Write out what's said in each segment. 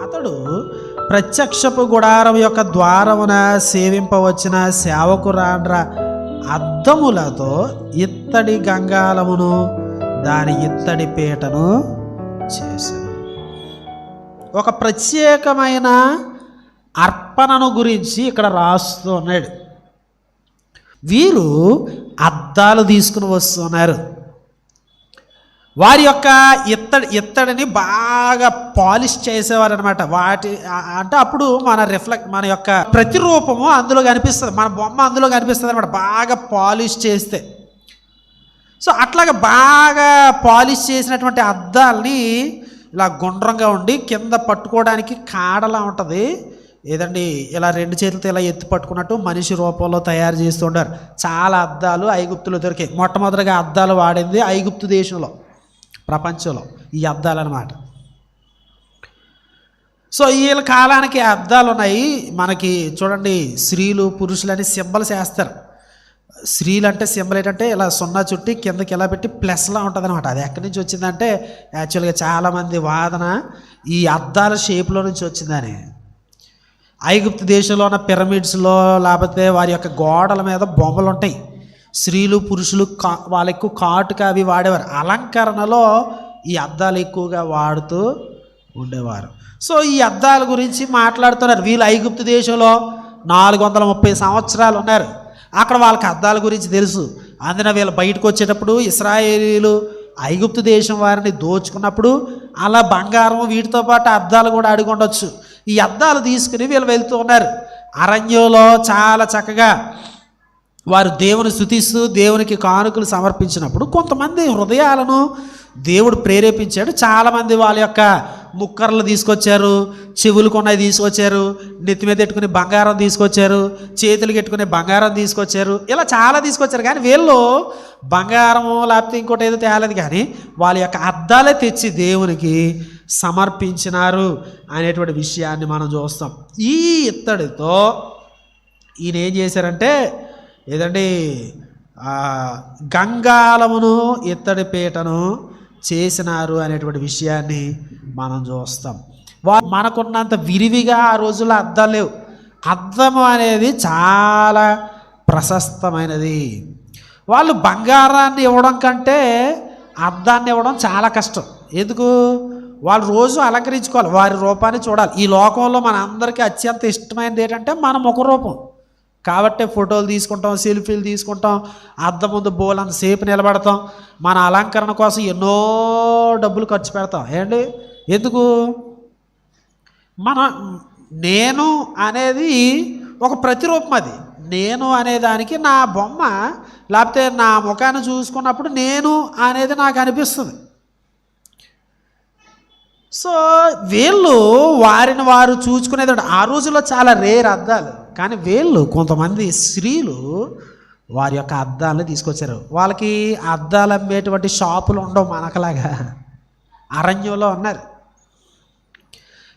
అతడు ప్రత్యక్షపు గుడారం యొక్క ద్వారమున సేవింపవచ్చిన సేవకురాండ్ర అద్దములతో ఇత్తడి గంగాలమును దాని ఇత్తడి పీటను చేశాను ఒక ప్రత్యేకమైన అర్పణను గురించి ఇక్కడ రాస్తూ ఉన్నాడు. వీరు అద్దాలు తీసుకుని వస్తున్నారు వారి యొక్క ఇత్తడి ఇత్తడిని బాగా పాలిష్ చేసేవారు అనమాట వాటి అంటే అప్పుడు మన రిఫ్లెక్ట్ మన యొక్క ప్రతిరూపము అందులో కనిపిస్తుంది. మన బొమ్మ అందులో కనిపిస్తుంది అనమాట బాగా పాలిష్ చేస్తే. సో అట్లాగా బాగా పాలిష్ చేసినటువంటి అద్దాలని ఇలా గుండ్రంగా ఉండి కింద పట్టుకోవడానికి కాడలా ఉంటుంది. ఏదండి ఇలా రెండు చేతులతో ఇలా ఎత్తి పట్టుకున్నట్టు మనిషి రూపంలో తయారు చేస్తుంటారు చాలా అద్దాలు ఐగుప్తులు దొరికాయి. మొట్టమొదటిగా అద్దాలు వాడింది ఐగుప్తు దేశంలో ప్రపంచంలో. ఈ అద్దాలు అనమాట సో వీళ్ళ కాలానికి అద్దాలు ఉన్నాయి. మనకి చూడండి స్త్రీలు పురుషులు అని సింబల్స్ వేస్తారు స్త్రీలు అంటే సింబల్ ఏంటంటే ఇలా సున్నా చుట్టి కిందకి ఇలా పెట్టి ప్లస్లా ఉంటుంది అనమాట అది ఎక్కడి నుంచి వచ్చిందంటే యాక్చువల్గా చాలామంది వాదన ఈ అద్దాల షేప్లో నుంచి వచ్చిందని. ఐగుప్తు దేశంలో ఉన్న పిరమిడ్స్లో లేకపోతే వారి యొక్క గోడల మీద బొమ్మలు ఉంటాయి. స్త్రీలు పురుషులు కా వాళ్ళు ఎక్కువ కాటుక అవి వాడేవారు. అలంకరణలో ఈ అద్దాలు ఎక్కువగా వాడుతూ ఉండేవారు. సో ఈ అద్దాల గురించి మాట్లాడుతున్నారు. వీళ్ళు ఐగుప్తు దేశంలో నాలుగు వందల ముప్పై సంవత్సరాలు ఉన్నారు. అక్కడ వాళ్ళకి అద్దాల గురించి తెలుసు. అందున వీళ్ళు బయటకు వచ్చేటప్పుడు ఇస్రాయేలీలు ఐగుప్తు దేశం వారిని దోచుకున్నప్పుడు అలా బంగారం వీటితో పాటు అద్దాలు కూడా అడిగి ఉండొచ్చు ఈ అద్దాలు తీసుకుని వీళ్ళు వెళ్తూ ఉన్నారు. అరణ్యంలో చాలా చక్కగా వారు దేవుని స్థుతిస్తూ దేవునికి కానుకలు సమర్పించినప్పుడు కొంతమంది హృదయాలను దేవుడు ప్రేరేపించాడు. చాలామంది వాళ్ళ యొక్క ముక్కర్లు తీసుకొచ్చారు చెవులు కొన్నాయి తీసుకొచ్చారు నెత్తి మీద పెట్టుకునే బంగారం తీసుకొచ్చారు చేతులు పెట్టుకునే బంగారం తీసుకొచ్చారు ఇలా చాలా తీసుకొచ్చారు. కానీ వీళ్ళు బంగారము లేకపోతే ఇంకోటి ఏదో తేలేదు. కానీ వాళ్ళ యొక్క అద్దాలే తెచ్చి దేవునికి సమర్పించినారు అనేటువంటి విషయాన్ని మనం చూస్తాం. ఈ ఇత్తడితో ఈయన ఏం చేశారంటే ఏదండి గంగాలమును ఇత్తడి పీటను చేసినారు అనేటువంటి విషయాన్ని మనం చూస్తాం. వా మనకున్నంత విరివిగా ఆ రోజుల్లో అద్దం లేవు. అద్దము అనేది చాలా ప్రశస్తమైనది. వాళ్ళు బంగారాన్ని ఇవ్వడం కంటే అద్దాన్ని ఇవ్వడం చాలా కష్టం. ఎందుకు? వాళ్ళు రోజు అలంకరించుకోవాలి వారి రూపాన్ని చూడాలి. ఈ లోకంలో మన అందరికీ అత్యంత ఇష్టమైనది ఏంటంటే మన ముఖ రూపం. కాబట్టే ఫోటోలు తీసుకుంటాం సెల్ఫీలు తీసుకుంటాం అద్దం ముందు బోలంత సేపు నిలబడతాం. మన అలంకరణ కోసం ఎన్నో డబ్బులు ఖర్చు పెడతాం. ఏంటి? ఎందుకు? మన నేను అనేది ఒక ప్రతిరూపం అది. నేను అనే దానికి నా బొమ్మ లేకపోతే నా ముఖాన్ని చూసుకున్నప్పుడు నేను అనేది నాకు అనిపిస్తుంది. సో వీళ్ళు వారిని వారు చూసుకునేది ఒకటి. ఆ రోజుల్లో చాలా రేర్ అద్దాలు. కానీ వీళ్ళు కొంతమంది స్త్రీలు వారి యొక్క అద్దాలను తీసుకొచ్చారు. వాళ్ళకి అద్దాలు అమ్మేటువంటి షాపులు ఉండవు మనకలాగా. అరణ్యంలో ఉన్నారు.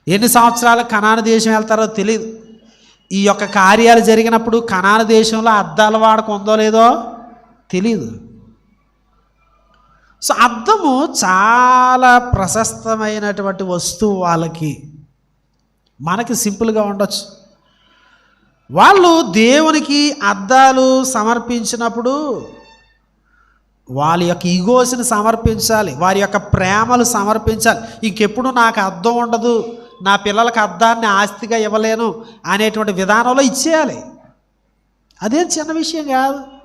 ఎన్ని సంవత్సరాలు కణాన దేశం వెళ్తారో తెలియదు ఈ యొక్క కార్యాలు జరిగినప్పుడు కనాను దేశంలో అద్దాల వాడకం ఉందో లేదో తెలియదు సో అద్దము చాలా ప్రశస్తమైనటువంటి వస్తువు వాళ్ళకి. మనకి సింపుల్గా ఉండొచ్చు. వాళ్ళు దేవునికి అద్దాలు సమర్పించినప్పుడు వాళ్ళ యొక్క ఈగోస్ని సమర్పించాలి వారి యొక్క ప్రేమలు సమర్పించాలి. ఇంకెప్పుడు నాకు అద్దం ఉండదు నా పిల్లలకు అద్దాన్ని ఆస్తిగా ఇవ్వలేను అనేటువంటి విధానంలో ఇచ్చేయాలి. అదేం చిన్న విషయం కాదు.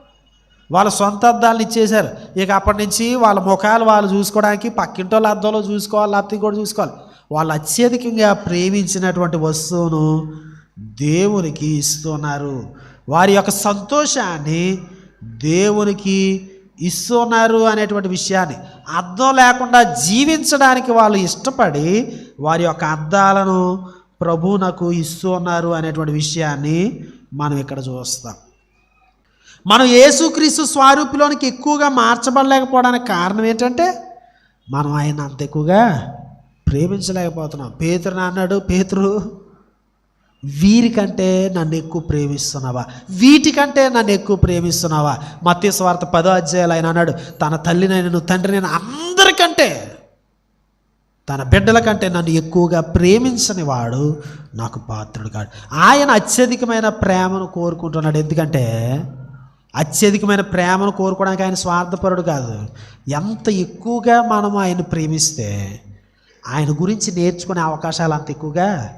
వాళ్ళ సొంత అద్దాలను ఇచ్చేశారు. ఇక అప్పటి నుంచి వాళ్ళ ముఖాలు వాళ్ళు చూసుకోవడానికి పక్కింటోళ్ళ అద్దంలో చూసుకోవాలి లేకపోతే కూడా చూసుకోవాలి. వాళ్ళు అత్యధికంగా ప్రేమించినటువంటి వస్తువును దేవునికి ఇస్తున్నారు. వారి యొక్క సంతోషాన్ని దేవునికి ఇస్తున్నారు అనేటువంటి విషయాన్ని. అద్దం లేకుండా జీవించడానికి వాళ్ళు ఇష్టపడి వారి యొక్క అద్దాలను ప్రభువునకు ఇస్తున్నారు అనేటువంటి విషయాన్ని మనం ఇక్కడ చూస్తాం. మనం యేసుక్రీస్తు స్వరూపిలోనికి ఎక్కువగా మార్చబడలేకపోవడానికి కారణం ఏంటంటే మనం ఆయన అంత ఎక్కువగా ప్రేమించలేకపోతున్నాం. పేతురు అన్నాడు పేతురు వీరికంటే నన్ను ఎక్కువ ప్రేమిస్తున్నావా? వీటికంటే నన్ను ఎక్కువ ప్రేమిస్తున్నావా? మత్య స్వార్థ పదో అధ్యాయులు ఆయన అన్నాడు తన తల్లినైనను తండ్రినైనా అందరికంటే తన బిడ్డల కంటే నన్ను ఎక్కువగా ప్రేమించని వాడు నాకు పాత్రుడు కాడు. ఆయన అత్యధికమైన ప్రేమను కోరుకుంటున్నాడు. ఎందుకంటే అత్యధికమైన ప్రేమను కోరుకోవడానికి ఆయన స్వార్థపరుడు కాదు. ఎంత ఎక్కువగా మనం ఆయన ప్రేమిస్తే ఆయన గురించి నేర్చుకునే అవకాశాలు అంత ఎక్కువగా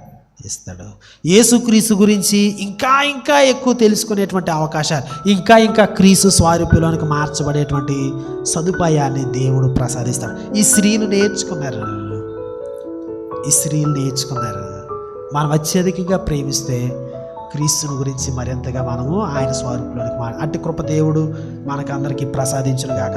ఇస్తాడు. యేసుక్రీసు గురించి ఇంకా ఇంకా ఎక్కువ తెలుసుకునేటువంటి అవకాశాలు ఇంకా ఇంకా క్రీసు స్వారూప్యలోనికి మార్చబడేటువంటి సదుపాయాన్ని దేవుడు ప్రసాదిస్తాడు. ఈ స్త్రీలు నేర్చుకున్నారు. ఈ స్త్రీలు నేర్చుకున్నారు. మనం అత్యధికంగా ప్రేమిస్తే క్రీస్తుని గురించి మరింతగా మనము ఆయన స్వరూపంలోనికి మా అట్టి కృప దేవుడు మనకందరికీ ప్రసాదించును గాక